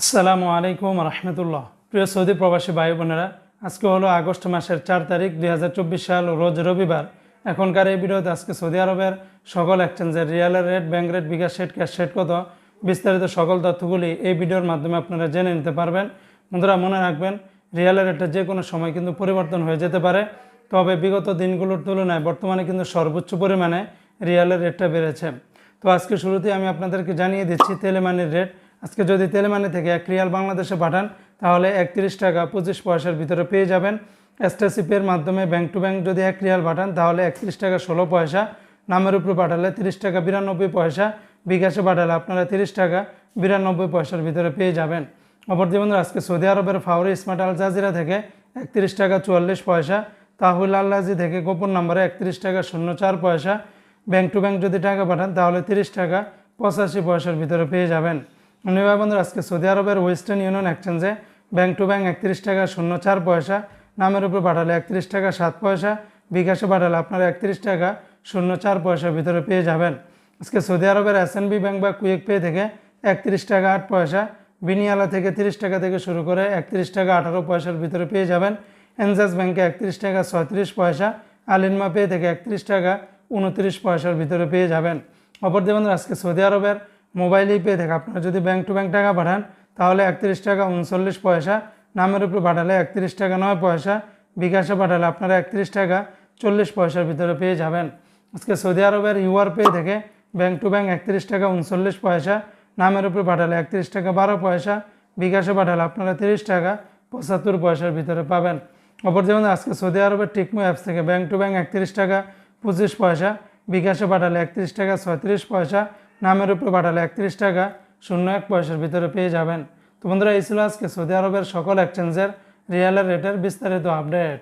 আসসালামু আলাইকুম রহমতুল্লাহ। প্রিয় সৌদি প্রবাসী ভাই বোনেরা, আজকে হলো আগস্ট মাসের চার তারিখ দুই হাজার চব্বিশ সাল, রোজ রবিবার। এখনকার এই ভিডিওতে আজকে সৌদি আরবের সকল এক্সচেঞ্জের রিয়ালের rate bank rate, bKash rate, cash rate কত, বিস্তারিত সকল তথ্যগুলি এই ভিডিওর মাধ্যমে আপনারা জেনে নিতে পারবেন। বন্ধুরা, মনে রাখবেন রিয়ালের রেটটা যে কোনো সময় কিন্তু পরিবর্তন হয়ে যেতে পারে। তবে বিগত দিনগুলোর তুলনায় বর্তমানে কিন্তু সর্বোচ্চ পরিমাণে রিয়ালের রেটটা বেড়েছে। তো আজকে শুরুতেই আমি আপনাদেরকে জানিয়ে দিচ্ছি তেলেমানির রেট আজকে যদি তেলেমানি থেকে এক রিয়াল বাংলাদেশে পাঠান, তাহলে একত্রিশ টাকা পঁচিশ পয়সার ভিতরে পেয়ে যাবেন। এসটাসিপের মাধ্যমে ব্যাংক টু ব্যাংক যদি এক রিয়াল পাঠান, তাহলে একত্রিশ টাকা ষোলো পয়সা। নামের উপরে পাঠালে তিরিশ টাকা বিরানব্বই পয়সা। বিকাশে পাঠালে আপনারা তিরিশ টাকা বিরানব্বই পয়সার ভিতরে পেয়ে যাবেন। অপরদি বন্ধুরা, আজকে সৌদি আরবের ফাউরি স্মার্ট আল জাজিরা থেকে একত্রিশ টাকা চুয়াল্লিশ পয়সা। তাহুল আল্লাজি থেকে গোপন নম্বরে একত্রিশ টাকা শূন্য চার পয়সা। ব্যাংক টু ব্যাংক যদি টাকা পাঠান, তাহলে তিরিশ টাকা পঁচাশি পয়সার ভিতরে পেয়ে যাবেন। ভাই বন্ধুরা, আজকে সৌদি আরবের ওয়েস্টার্ন ইউনিয়ন এক্সচেঞ্জে ব্যাংক টু ব্যাংক একত্রিশ টাকা শূন্য চার পয়সা, নামের উপর পাঠালে একত্রিশ টাকা সাত পয়সা, বিকাশে পাঠালে আপনারা একত্রিশ টাকা শূন্য চার পয়সার ভিতরে পেয়ে যাবেন। আজকে সৌদি আরবের এস এন বি ব্যাংক বা কুয়েক পে থেকে একত্রিশ টাকা আট পয়সা, বিনিয়ালা থেকে তিরিশ টাকা থেকে শুরু করে একত্রিশ টাকা আঠারো পয়সার ভিতরে পেয়ে যাবেন। এনজাস ব্যাংকে একত্রিশ টাকা ছয়ত্রিশ পয়সা আলিনমা পে থেকে একত্রিশ টাকা উনত্রিশ পয়সার ভিতরে পেয়ে যাবেন। অপর আজকে সৌদি আরবের মোবাইল পেয়ে থেকে। আপনারা যদি ব্যাংক টু ব্যাংক টাকা পাঠান, তাহলে একত্রিশ টাকা উনচল্লিশ পয়সা, নামের উপরে পাঠালে একত্রিশ টাকা নয় পয়সা, বিকাশে পাঠালে আপনারা একত্রিশ টাকা চল্লিশ পয়সার ভিতরে পেয়ে যাবেন। আজকে সৌদি আরবের ইউআর পে থেকে ব্যাংক টু ব্যাংক একত্রিশ টাকা উনচল্লিশ পয়সা, নামের উপরে পাঠালে একত্রিশ টাকা বারো পয়সা, বিকাশে পাঠালে আপনারা তিরিশ টাকা পঁচাত্তর পয়সার ভিতরে পাবেন। অপর যেমন আজকে সৌদি আরবের টিকমো অ্যাপস থেকে ব্যাংক টু ব্যাংক একত্রিশ টাকা পঁচিশ পয়সা, বিকাশে পাঠালে একত্রিশ টাকা ছয়ত্রিশ পয়সা নামের উপরে পাঠালে একত্রিশ টাকা শূন্য এক পয়সার ভিতরে পেয়ে যাবেন। তো বন্ধুরা, এই ছিল আজকে সৌদি আরবের সকল এক্সচেঞ্জের রিয়ালের রেটের বিস্তারিত আপডেট